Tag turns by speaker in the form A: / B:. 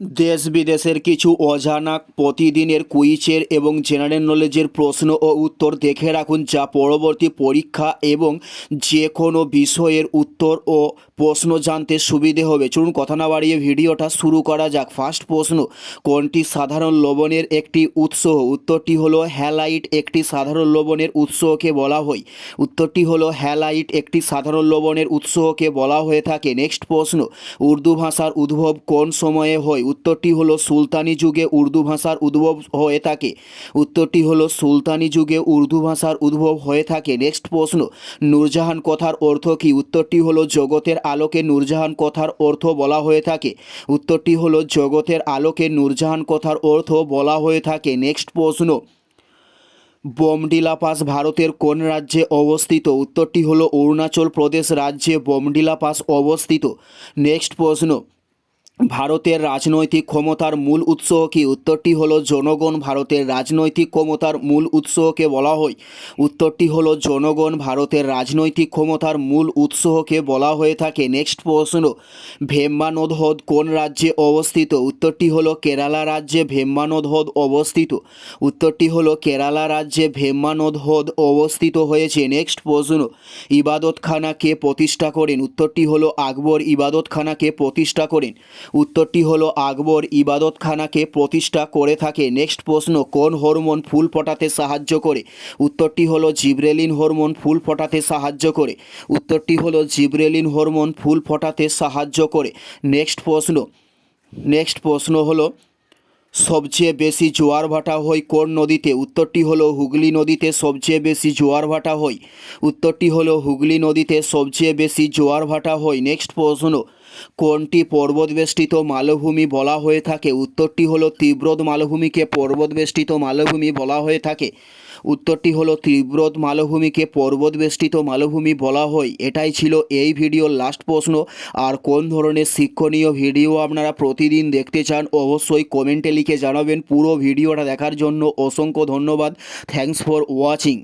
A: দেশ বিদেশের কিছু অজানা প্রতিদিনের কুইজের এবং জেনারেল নলেজের প্রশ্ন ও উত্তর দেখে রাখুন, যা পরবর্তী পরীক্ষা এবং যে কোনো বিষয়ের উত্তর ও প্রশ্ন জানতে সুবিধে হবে। চলুন, কথা না বাড়িয়ে ভিডিওটা শুরু করা যাক। ফার্স্ট প্রশ্ন, কোনটি সাধারণ লবণের একটি উৎস? উত্তরটি হলো হ্যালাইট একটি সাধারণ লবণের উৎসকে বলা হয়। উত্তরটি হলো হ্যালাইট একটি সাধারণ লবণের উৎসকে বলা হয়ে থাকে। নেক্সট প্রশ্ন, উর্দু ভাষার উদ্ভব কোন সময়ে হয়? উত্তরটি হলো সুলতানি যুগে উর্দু ভাষার উদ্ভব হয়ে থাকে। উত্তরটি হলো সুলতানি যুগে উর্দু ভাষার উদ্ভব হয়ে থাকে। নেক্সট প্রশ্ন, নূরজাহান কথার অর্থ কী? উত্তরটি হলো জগতের আলোকে নূরজাহান কথার অর্থ বলা হয়ে থাকে। উত্তরটি হলো জগতের আলোকে নূরজাহান কথার অর্থ বলা হয়ে থাকে। নেক্সট প্রশ্ন বোমডিলা পাস ভারতের কোন রাজ্যে অবস্থিত? উত্তরটি হলো অরুণাচল প্রদেশ রাজ্যে বোমডিলা পাস অবস্থিত। নেক্সট প্রশ্ন ভারতের রাজনৈতিক ক্ষমতার মূল উৎস কি? উত্তরটি হলো জনগণ ভারতের রাজনৈতিক ক্ষমতার মূল উৎসকে বলা হয়। উত্তরটি হলো জনগণ ভারতের রাজনৈতিক ক্ষমতার মূল উৎসকে বলা হয়ে থাকে। নেক্সট প্রশ্ন ভেম্বানদ হ্রদ কোন রাজ্যে অবস্থিত? উত্তরটি হলো কেরালা রাজ্যে ভেম্বানদ হ্রদ অবস্থিত। উত্তরটি হলো কেরালা রাজ্যে ভেম্বানদ হ্রদ অবস্থিত হয়েছে। নেক্সট প্রশ্ন ইবাদতখানা কে প্রতিষ্ঠা করেন। উত্তরটি হলো আকবর ইবাদতখানাকে প্রতিষ্ঠা করেন। উত্তরটি হল, আকবর ইবাদতখানাকে প্রতিষ্ঠা করে থাকে। নেক্সট প্রশ্ন, কোন হরমোন ফুল ফোটাতে সাহায্য করে? উত্তরটি হল, জিব্রেলিন হরমোন ফুল ফোটাতে সাহায্য করে। উত্তরটি হল, জিব্রেলিন হরমোন ফুল ফোটাতে সাহায্য করে। নেক্সট প্রশ্ন নেক্সট প্রশ্ন হলো সবচেয়ে বেশি জোয়ার ভাটা হয় কোন নদীতে? উত্তরটি হলো হুগলি নদীতে সবচেয়ে বেশি জোয়ার ভাটা হয়। উত্তরটি হলো হুগলি নদীতে সবচেয়ে বেশি জোয়ার ভাটা হয়। নেক্সট প্রশ্ন, কোনটি পর্বতবেষ্টিত মালভূমি বলা হয়ে থাকে? উত্তরটি হলো তীব্রদ মালভূমিকে পর্বতবেষ্টিত মালভূমি বলা হয়ে থাকে। উত্তরটি হলো, তীব্রত মালভূমিকে পর্বতবেষ্টিত মালভূমি বলা হয়। এটাই ছিল এই ভিডিওর লাস্ট প্রশ্ন। আর কোন ধরনের শিক্ষণীয় ভিডিও আপনারা প্রতিদিন দেখতে চান, অবশ্যই কমেন্টে লিখে জানাবেন। পুরো ভিডিওটা দেখার জন্য অসংখ্য ধন্যবাদ। Thanks for watching